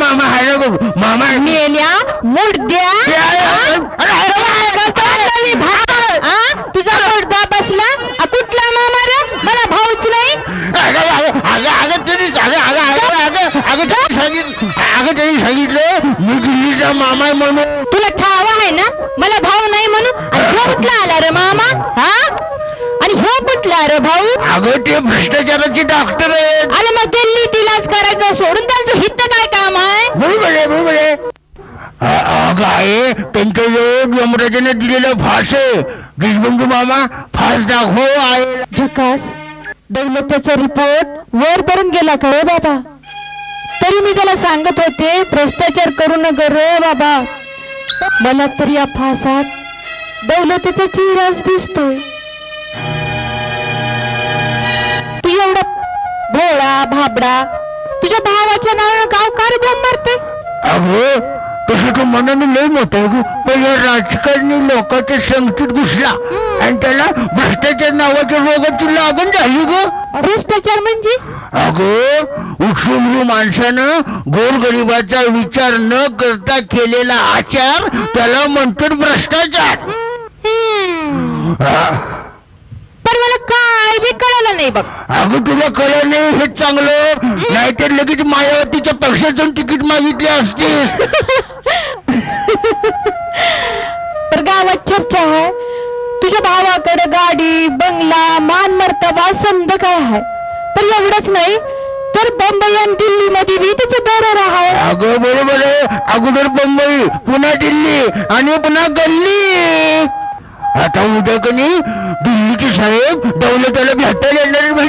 मामा आहे गो मामा. मेल्या मुर्द्या हे? तुझा मुर्दा बसला आ, कुठला मामा रे मला भाऊच नाही अगं, त्यांनी- सांगितलं मी दिल्लीचा मामा म्हणून तुला ठाव आहे ना अगं ते भ्रष्टाचाराचे डॉक्टर आहेत. अरे मग दिल्लीत इलाज करायचं सोडून त्यांचं हित काय काम आहे? आहे बरोबर आहे अ- अगं आहे त्यांच्याजवळ यमराजाने दिलेलं फास आहे. देशबंधू मामा फास दाखव आहे. झकास दौलताचा रिपोर्ट वर पर्यंत गेला का रे बाबा? तरी मी त्याला सांगत होते भ्रष्टाचार करू नका रे बाबा. मला तर या फासात दौलतीचा चिराच दिसतोय. भोळा भाबडा. तुझ्या भावाच्या नावानं गाव कार बोंब मारते अगं तसं तो मनाने लय मोठं आहे गं. पण या राजकारणी लोकांच्या संगतीत घुसला. आणि त्याला भ्रष्टाचार नावाच्या रोगाची लागण झाली ग. भ्रष्टाचार म्हणजे? अगं उठुमरू माणसानं गोरगरिबाचा विचार न करता केलेला आचार त्याला म्हणतात भ्रष्टाचार हम्म. हा. पण मला काय बी कळालं नाही बघ. अगं तुला कळलं नाही? हे चांगलं. नाहीतर लगेच मायावतीच्या पक्षाचं तिकीट मागितले असते तर गावात चर्चा आहे. तुझ्या भावाकडे गाडी बंगला मान मर्तबा समद काय आहे? तर एवढंच नाही तर बंबई आणि दिल्ली मध्ये बी तिचं दर आहे. अगं बरोबर आहे. अगोदर मुंबई पुन्हा दिल्ली आणि पुन्हा गल्ली. आता उद्या कनी दिल्लीचे साहेब दौलताला भेटायला येणार माहिती